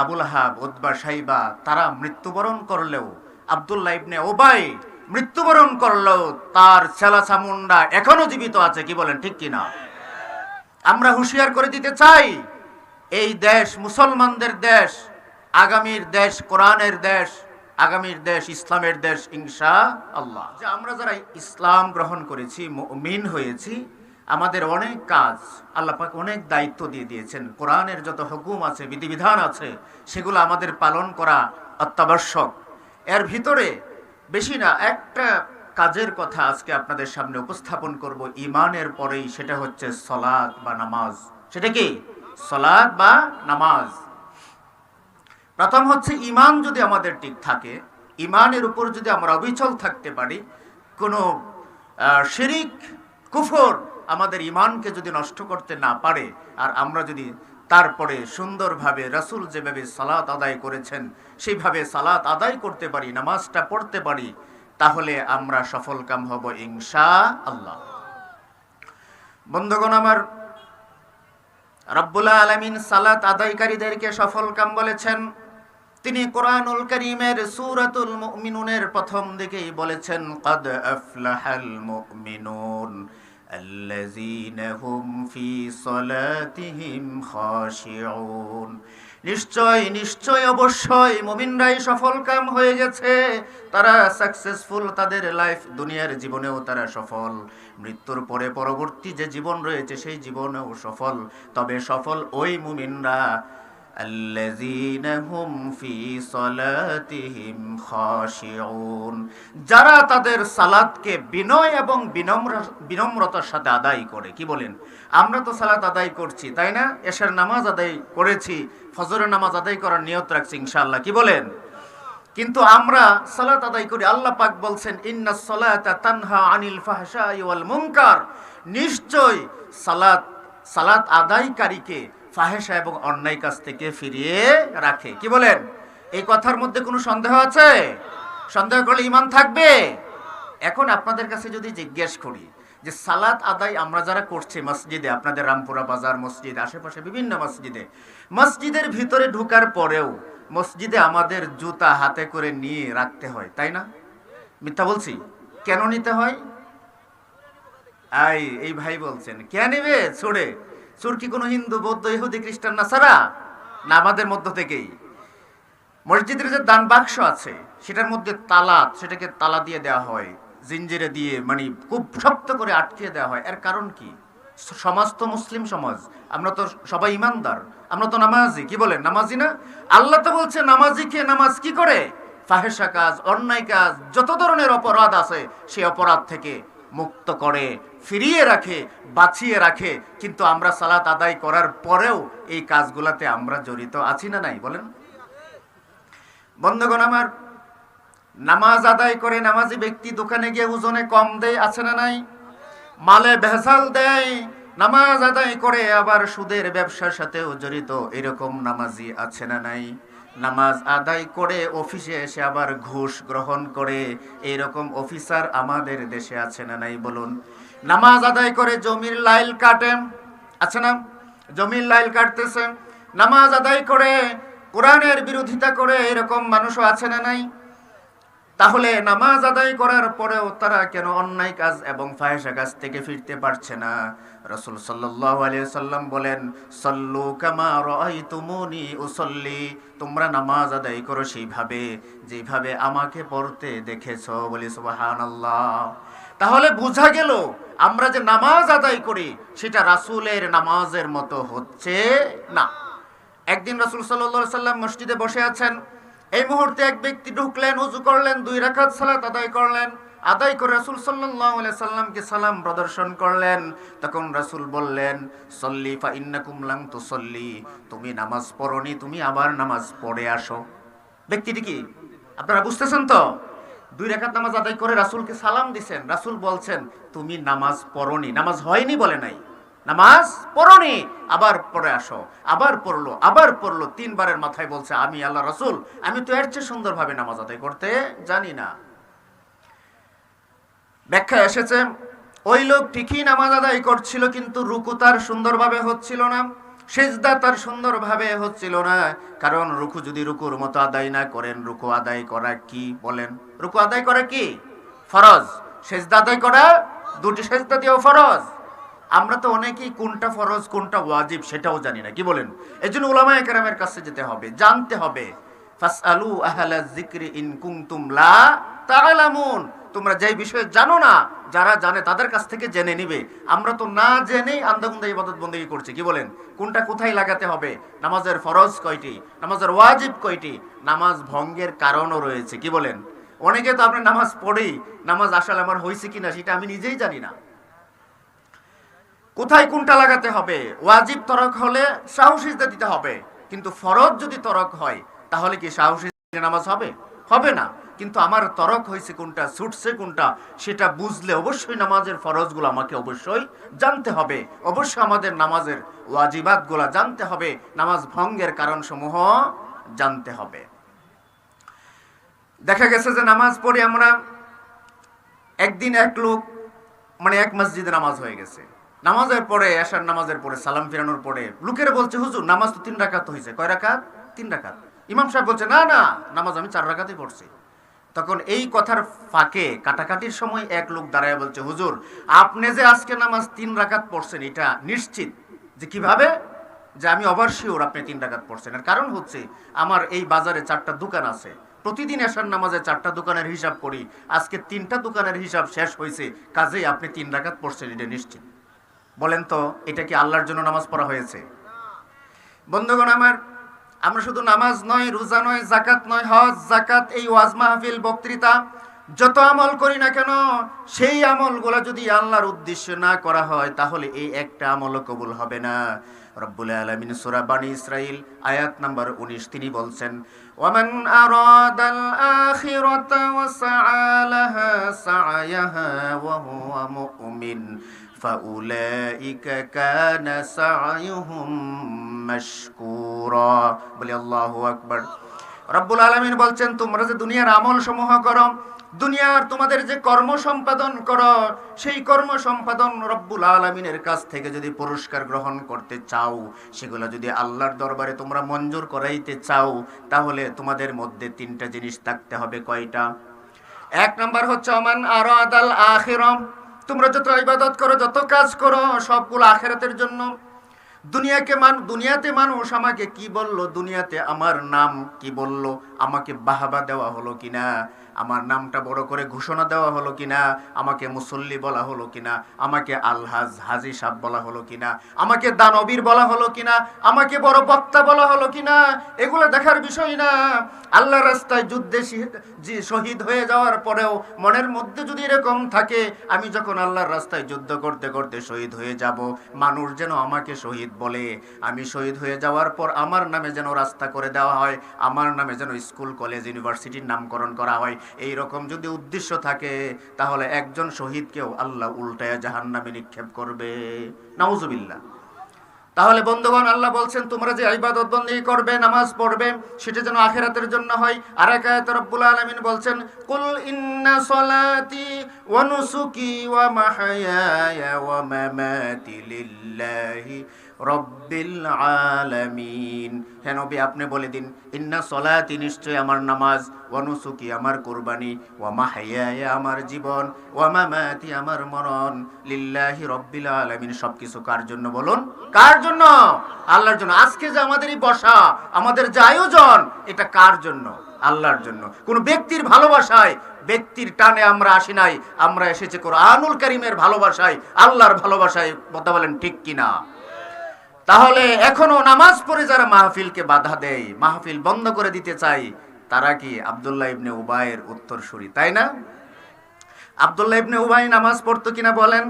Abul hub উদ্বা Saiba, তারা মৃত্যুবরণ করলেও, আবদুল্লাহ ইবনে ওবাই মৃত্যুবরণ করলেও তার ছেলা চামুন্ডা এখনও জীবিত আছে, কি বলেন, ঠিক কিনা? আমরা হুঁশিয়ার করে দিতে চাই, এই দেশ মুসলমানদের দেশ, আগামীর দেশ কোরআনের দেশ, আগামীর দেশ ইসলামের দেশ, ইনশা আল্লাহ। আমরা যারা ইসলাম গ্রহণ করেছি মিন হয়েছি আমাদের অনেক কাজ আল্লাহ পাক অনেক দায়িত্ব দিয়ে দিয়েছেন। কোরআনের যত হুকুম আছে, বিধিবিধান আছে, সেগুলো আমাদের পালন করা অত্যাবশ্যক। এর ভিতরে বেশি না, একটা কাজের কথা আজকে আপনাদের সামনে উপস্থাপন করব। ইমানের পরেই সেটা হচ্ছে সলাদ বা নামাজ। সেটা কি? সলাদ বা নামাজ। প্রথম হচ্ছে ইমান যদি আমাদের ঠিক থাকে ইমানের উপর যদি আমরা অবিচল থাকতে পারি, কোনো শিরিক, কুফর আমাদের ইমানকে যদি নষ্ট করতে না পারে, আর আমরা যদি তারপরে সুন্দরভাবে রাসূল যেভাবে সালাত আদায় করেছেন, সেইভাবে সালাত আদায় করতে পারি, নামাজটা পড়তে পারি, তাহলে আমরা সফল কাম হব ইনশা আল্লাহ বন্ধুগণ আমার, রব্বুল আলমিন সালাত আদায়কারীদেরকে সফল কাম বলেছেন। তিনি কোরআনুল করিমের সূরাতুল মুমিনুনের প্রথম দিকেই বলেছেন, কদ আফলাহাল মুমিনুন। الذين هم في صلاتهم خاشعون নিশ্চয় নিশ্চয় অবশ্যই মুমিনরাই সফল কাম হয়ে গেছে তারা সাকসেসফুল তাদের লাইফ দুনিয়ার জীবনেও তারা সফল মৃত্যুর পরে পরবর্তী যে জীবন রয়েছে সেই জীবনেও সফল তবে সফল ওই মুমিনরা যারা তাদের সালাদকে বিনয় এবং বিনম্র, বিনম্রতার সাথে আদায় করে, কি বলেন? আমরা তো সালাত আদায় করছি, তাই না? এসের নামাজ আদায় করেছি, ফজরের নামাজ আদায় করার নিয়ত রাখছি ইনশাল্লাহ কি বলেন? কিন্তু আমরা সালাত আদায় করি, আল্লাহ পাক বলছেন, ইন্না সালাতা তানহা আনিল ফাহশা ওয়াল মুনকার। নিশ্চয় সালাত সালাত আদায়কারীকে ফাহেসা এবং অন্যায় কাজ থেকে ফিরিয়ে রাখে। কি বলেন? এই কথার মধ্যে কোনো সন্দেহ আছে? সন্দেহ করলে ইমান থাকবে? এখন আপনাদের কাছে যদি জিজ্ঞেস করি যে সালাত আদায় আমরা যারা করছি মসজিদে, আপনাদের রামপুরা বাজার মসজিদ, আশেপাশে বিভিন্ন মসজিদে, মসজিদের ভিতরে ঢুকার পরেও মসজিদে আমাদের জুতা হাতে করে নিয়ে রাখতে হয়, তাই না? মিথ্যা বলছি? কেন নিতে হয়? আই, এই ভাই বলছেন, কে নেবে? ছড়ে। চোর কি কোনো হিন্দু, বৌদ্ধ, ইহুদি, খ্রিস্টান না সারা না, আমাদের মধ্য থেকেই। মসজিদের যে দান বাক্স আছে, সেটার মধ্যে তালা সেটাকে তালা দিয়ে দেওয়া হয়, জিঞ্জিরে দিয়ে মানে খুব শক্ত করে আটকে দেওয়া হয়। এর কারণ কি? সমাজ তো মুসলিম সমাজ, আমরা তো সবাই ইমানদার, আমরা তো নামাজি, কি বলেন, নামাজি না? আল্লাহ তো বলছে নামাজিকে নামাজ কি করে? ফাহেসা কাজ, অন্যায় কাজ, যত ধরনের অপরাধ আছে সেই অপরাধ থেকে মুক্ত করে, ফিরিয়ে রাখে, বাঁচিয়ে রাখে। কিন্তু আমরা সালাত আদায় করার পরেও এই কাজগুলাতে আমরা জড়িত আছি না নাই, বলেন। বন্ধুগণ আমার, নামাজ আদায় করে নামাজি ব্যক্তি দোকানে গিয়ে ওজনে কম দেয়, আছে না নাই? মালে ভেসাল দেয় নামাজ আদায় করে আবার সুদের ব্যবসার সাথেও জড়িত, এরকম নামাজি আছে না নাই? নামাজ আদায় করে অফিসে এসে আবার ঘুষ গ্রহণ করে এইরকম অফিসার আমাদের দেশে আছে না নাই বলুন? নামাজ আদায় করে জমির লাইল কাটে, আছে না? জমির লাইল কাটতেছে। নামাজ আদায় করে কোরআনের বিরোধিতা করে এরকম মানুষও আছে না নাই? তাহলে নামাজ আদায় করার পরেও তারা কেন অন্যায় কাজ এবং ফাহেসা কাজ থেকে ফিরতে পারছে না? রসুল আলাইহি সাল্লাম বলেন, সল্লু কামা রাআইতুমুনি উসল্লি। তোমরা নামাজ আদায় করো সেইভাবে, যেভাবে আমাকে পড়তে দেখেছ বলি সুবহানাল্লাহ। তাহলে বোঝা গেল, আমরা যে নামাজ আদায় করি, সেটা রাসূলের নামাজের মতো হচ্ছে না। একদিন রাসূল আলাইহি সাল্লাম মসজিদে বসে আছেন এই মুহূর্তে এক ব্যক্তি ঢুকলেন, উজু করলেন, দুই রাকাত সালাত আদায় করলেন। আদায় করে রাসূল আলাইহি সাল্লামকে সালাম প্রদর্শন করলেন। তখন রাসূল বললেন, সল্লি ফা ইন্নাকুম লাম তুসল্লি। তুমি নামাজ পড়নি, তুমি আবার নামাজ পড়ে আসো। ব্যক্তিটি কি? আপনারা বুঝতেছেন তো? দুই রাকাত নামাজ আদায় করে রাসূলকে সালাম দিছেন। রাসূল বলছেন, তুমি নামাজ পড়নি। নামাজ হয়নি বলে নাই। নামাজ পড়নি, আবার পড়ে আসো, আবার পড়ল আবার পড়ল, তিনবারের মাথায় বলছে, আমি আল্লাহ রসুল, আমি তো এর চেয়ে সুন্দরভাবে নামাজ আদায় করতে জানি না। ব্যাখ্যা এসেছে, ওই লোক ঠিকই নামাজ আদায় করছিল, কিন্তু রুকু তার সুন্দরভাবে হচ্ছিল না, সেজদা তার সুন্দরভাবে হচ্ছিল না। কারণ রুকু যদি রুকুর মতো আদায় না করেন, রুকু আদায় করা কি বলেন? রুকু আদায় করা কি? ফরজ। সেজদা আদায় করা, দুটি সেজদা দিয়েও ফরজ। আমরা তো অনেকেই কোনটা ফরজ, কোনটা ওয়াজিব সেটাও জানি না। কি বলেন? এই জন্য উলামা একরামের কাছে যেতে হবে, জানতে হবে। তোমরা যেই বিষয়ে জানো না, যারা জানে তাদের কাছ থেকে জেনে নিবে। আমরা তো না জেনেই আন্দাগুন্দা ইবাদত বন্দী করছি। কি বলেন? কোনটা কোথায় লাগাতে হবে? নামাজের ফরজ কয়টি? নামাজের ওয়াজিব কয়টি? নামাজ ভঙ্গের কারণও রয়েছে। কি বলেন? অনেকে তো আপনার নামাজ পড়েই নামাজ আসলে আমার হয়েছে কিনা সেটা আমি নিজেই জানি না। কোথায় কোনটা লাগাতে হবে? ওয়াজিব তরক হলে সাহসিজদা দিতে হবে। কিন্তু ফরজ যদি তরক হয়, তাহলে কি সাহসী নামাজ হবে? হবে না। কিন্তু আমার তরক হয়েছে কোনটা, ছুটছে কোনটা, সেটা বুঝলে অবশ্যই নামাজের ফরজগুলো আমাকে অবশ্যই জানতে হবে। অবশ্যই আমাদের নামাজের ওয়াজিবাতগুলা জানতে হবে। নামাজ ভঙ্গের কারণসমূহ জানতে হবে। দেখা গেছে যে নামাজ পড়ে আমরা একদিন এক লোক মানে এক মসজিদে নামাজ হয়ে গেছে। নামাজের পরে, এশার নামাজের পরে, সালাম ফিরানোর পরে, লোকেরা বলছে, হুজুর, নামাজ তো তিন রাকাত হয়েছে কয় রাকাত? তিন রাকাত। ইমাম সাহেব বলছে, না না, নামাজ আমি চার রাকাতই পড়ছি। তখন এই কথার ফাঁকে, কাটাকাটির সময় এক লোক দাঁড়ায় বলছে, হুজুর, আপনি যে আজকে নামাজ তিন রাকাত পড়ছেন, এটা নিশ্চিত যে কীভাবে? যে আমি ওভার শিওর আপনি তিন রাকাত পড়ছেন। এর কারণ হচ্ছে, আমার এই বাজারে চারটা দোকান আছে। প্রতিদিন এশার নামাজে চারটা দোকানের হিসাব করি। আজকে তিনটা দোকানের হিসাব শেষ হয়েছে কাজেই আপনি তিন রাকাত পড়ছেন, এটা নিশ্চিত। বলেন তো, এটা কি আল্লাহর জন্য নামাজ পড়া হয়েছে? বন্ধুগণ আমার, আমরা শুধু নামাজ নয়, রোজা নয় জাকাত নয়, হজ জাকাত এই ওয়াজ মাহফিল, বক্তৃতা, যত আমল করি না কেন, সেই আমলগুলো যদি আল্লাহর উদ্দেশ্যে না করা হয়, তাহলে এই একটা আমলও কবুল হবে না। রব্বুল আলামিন সূরা বানি ইসরাইল আয়াত নাম্বার 19 তিনি বলছেন, ওয়ামান আরাদাল আখিরাতা ওয়া সাআলাহা সাআয়াহা ওয়া হুয়া মুমিন। فأولئك كان سعيهم مشكورا বলি আল্লাহু আকবার রব্বুল আলামিন বলছেন তোমরা যে দুনিয়ার আমল সমূহ করো দুনিয়ার তোমাদের যে কর্ম সম্পাদন করো সেই কর্ম সম্পাদন রব্বুল আলমিনের কাছ থেকে যদি পুরস্কার গ্রহণ করতে চাও সেগুলো যদি আল্লাহর দরবারে তোমরা মঞ্জুর করাইতে চাও তাহলে তোমাদের মধ্যে তিনটা জিনিস থাকতে হবে কয়টা এক নাম্বার হচ্ছে অমান আর আদাল আখিরম তোমরা যত ইবাদত করো যত কাজ করো সবগুলো আখেরাতের জন্য দুনিয়াকে মান দুনিয়াতে মানুষ আমাকে কি বলল? দুনিয়াতে আমার নাম কি বলল? আমাকে বাহাবা দেওয়া হলো কিনা? আমার নামটা বড় করে ঘোষণা দেওয়া হলো কিনা? আমাকে মুসল্লি বলা হলো কিনা? আমাকে আলহাজ হাজি সাহ বলা হলো কিনা? আমাকে দানবীর বলা হলো কিনা? আমাকে বড় বক্তা বলা হলো কিনা? এগুলো দেখার বিষয় না। আল্লাহ রাস্তায় যুদ্ধে শহীদ- শহীদ হয়ে যাওয়ার পরেও মনের মধ্যে যদি এরকম থাকে, আমি যখন আল্লাহর রাস্তায় যুদ্ধ করতে করতে শহীদ হয়ে যাব, মানুষ যেন আমাকে শহীদ বলে, আমি শহীদ হয়ে যাওয়ার পর আমার নামে যেন রাস্তা করে দেওয়া হয়, আমার নামে যেন স্কুল, কলেজ, ইউনিভার্সিটির নামকরণ করা হয়। এই রকম যদি উদ্দেশ্য থাকে, তাহলে একজন শহীদকেও আল্লাহ উল্টায় জাহান নামে নিক্ষেপ করবে। নাউজুবিল্লাহ। তাহলে বন্ধুগণ, আল্লাহ বলছেন, তোমরা যে ইবাদত বন্দী করবে, নামাজ পড়বে, সেটা যেন আখেরাতের জন্য হয়। আর এক আয়াতে রব্বুল আলামিন বলছেন, কুল ইন্না সলাতি ওয়া নুসুকি ওয়া মাহয়ায়া ওয়া মামাতি লিল্লাহি রব্বিল আলামিন। হে নবী, আপনি বলে দিন, ইন্না সলাতি নিশ্চয় আমার নামাজ আমার কুরবানি, ওয়া মাহয়ায়া আমার জীবন, ওয়া মামাতি আমার মরণ। লিল্লাহি রব্বিল আলামিন। সবকিছু কার জন্য বলুন? কার জন্য? আল্লাহর জন্য। আজকে যে আমাদের এই বসা, আমাদের যে আয়োজন, এটা কার জন্য? আল্লাহর জন্য। কোন ব্যক্তির ভালোবাসায় ব্যক্তির টানে আমরা আসি নাই। আমরা এসেছি কোরআনুল করিমের ভালোবাসায়, আল্লাহর ভালোবাসায়। কথা বলেন ঠিক কিনা? তাহলে এখনও নামাজ পড়ে যারা মাহফিলকে বাধা দেয়, মাহফিল বন্ধ করে দিতে চাই তারা কি আবদুল্লাহ ইবনে উবায়ের উত্তরসূরি, তাই না? আবদুল্লাহ ইবনে উবাই নামাজ পড়তো কিনা বলেন?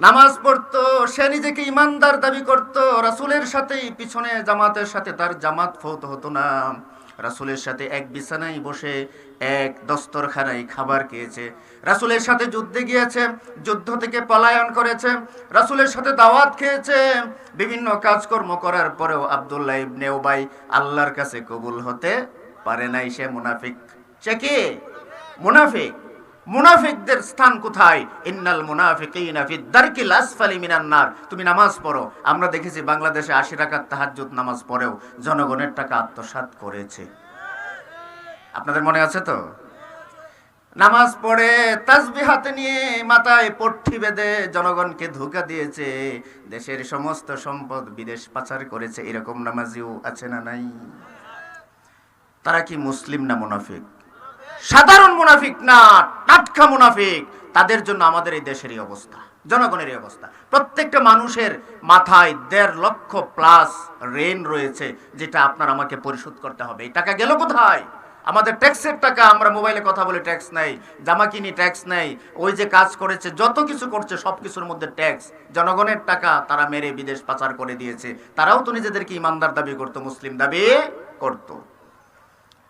নামাজ পড়তো, সে নিজেকে ইমানদার দাবি করত, রাসুলের সাথেই, পিছনে জামাতের সাথে তার জামাত ফৌত হতো না। রাসূলের সাথে এক বিছানায় বসে এক দস্তরখানায় খাবার খেয়েছে। রাসুলের সাথে যুদ্ধে গিয়েছে, যুদ্ধ থেকে পলায়ন করেছে, রাসুলের সাথে দাওয়াত খেয়েছে। বিভিন্ন কাজকর্ম করার পরেও আবদুল্লাহ ইবনে ওবাই আল্লাহর কাছে কবুল হতে পারে নাই, সে মুনাফিক। সে কি? মুনাফিক। মুনাফিকদের স্থান কোথায়? ইন্নাল মুনাফিকিনা ফি দারকিল আসফালি মিনান নার। তুমি নামাজ পড়ো। আমরা দেখেছি বাংলাদেশে 80 রাকাত তাহাজ্জুদ নামাজ পড়েও জনগণের টাকা আত্মসাৎ করেছে। আপনাদের মনে আছে তো? নামাজ পড়ে তাসবিহ হাতে নিয়ে মাথায় পট্টি বেঁধে জনগণকে ধোকা দিয়েছে। দেশের সমস্ত সম্পদ বিদেশ পাচার করেছে। এরকম নামাজিও আছে না নাই? তারা কি মুসলিম না মুনাফিক? সাধারণ মুনাফিক না, টাটকা মুনাফিক, তাদের জন্য আমাদের এই দেশের এই অবস্থা, জনগণের এই অবস্থা। প্রত্যেকটা মানুষের মাথায় দেড় লক্ষ প্লাস রেন রয়েছে, যেটা আপনার আমাকে পরিশোধ করতে হবে। এই টাকা গেল কোথায়? আমাদের ট্যাক্সের টাকা, আমরা মোবাইলে কথা বলে, ট্যাক্স নেই, জামা কিনি, ট্যাক্স নেই, ওই যে কাজ করেছে, যত কিছু করছে, সব কিছুর মধ্যে ট্যাক্স। জনগণের টাকা তারা মেরে বিদেশ পাচার করে দিয়েছে, তারাও তো নিজেদেরকে ইমানদার দাবি করতো, মুসলিম দাবি করতো।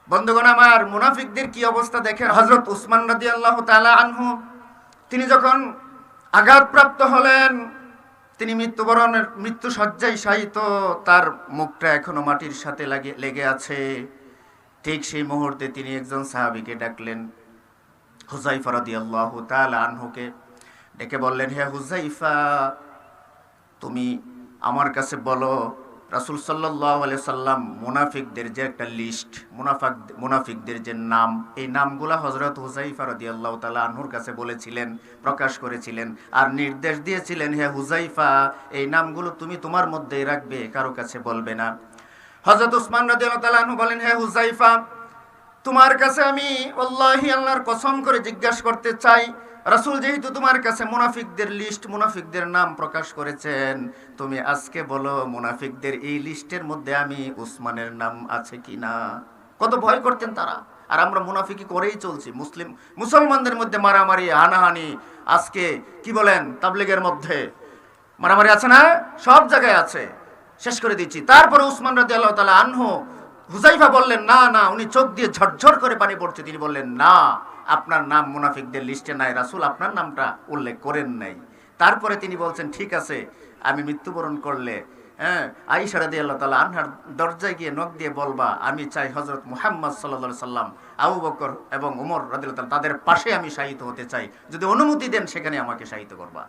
বন্ধুগণ, আমার মুনাফিকদের কি অবস্থা দেখেন? হজরত উসমান রাদি আল্লাহ তালা আনহু, তিনি যখন আঘাতপ্রাপ্ত হলেন, তিনি মৃত্যুবরণের মৃত্যু সজ্জায় শায়িত, তার মুখটা এখনও মাটির সাথে লাগে, লেগে আছে। ঠিক সেই মুহূর্তে তিনি একজন সাহাবিকে ডাকলেন হুজাইফা রাদি আল্লাহ তালা আনহুকে। ডেকে বললেন, হে হুজাইফা তুমি আমার কাছে বলো রাসুল সাল্লাহ সাল্লাম মুনাফিকদের যে একটা লিস্ট, মুনাফাক, মুনাফিকদের যে নাম, এই নামগুলা হজরত হুজাইফা রদি আল্লাহ তালা আনহুর কাছে বলেছিলেন, প্রকাশ করেছিলেন আর নির্দেশ দিয়েছিলেন, হে হুজাইফা এই নামগুলো তুমি তোমার মধ্যেই রাখবে, কারও কাছে বলবে না। হজরত উসমান রদি আল্লাহ তালা আনহু বলেন, হে হুজাইফা তোমার কাছে আমি আল্লাহি আল্লাহর কসম করে জিজ্ঞাসা করতে চাই রাসূল যেহেতু তোমার কাছে মুনাফিকদের লিস্ট মুনাফিকদের নাম প্রকাশ করেছেন, তুমি আজকে বলো, মুনাফিকদের এই লিস্টের মধ্যে আমি উসমানের নাম আছে কিনা? কত ভয় করতেন তারা। আর আমরা মুনাফিকি করেই চলছি। মুসলিম, মুসলমানদের মধ্যে মারামারি, হানাহানি, আজকে কি বলেন, তাবলিগের মধ্যে? মারামারি আছে না? সব জায়গায় আছে। শেষ করে দিচ্ছি। তারপরে উসমান রাজি আল্লাহ তালা আনহু হুজাইফা বললেন, না না। উনি চোখ দিয়ে ঝরঝর করে পানি পড়ছে। তিনি বললেন, না। আপনার নাম মুনাফিকদের লিস্টে নাই। রাসুল আপনার নামটা উল্লেখ করেন নাই। তারপরে তিনি বলছেন, ঠিক আছে, আমি মৃত্যুবরণ করলে হ্যাঁ আইসা রাদি আল্লাহ তালা আনহার দরজায় গিয়ে নখ দিয়ে বলবা, আমি চাই হজরত মুহাম্মদ সাল্লা সাল্লাম, আবু বকর এবং উমর তালা তাদের পাশে আমি শাহিত হতে চাই। যদি অনুমতি দেন, সেখানে আমাকে সাহিত্য করবা।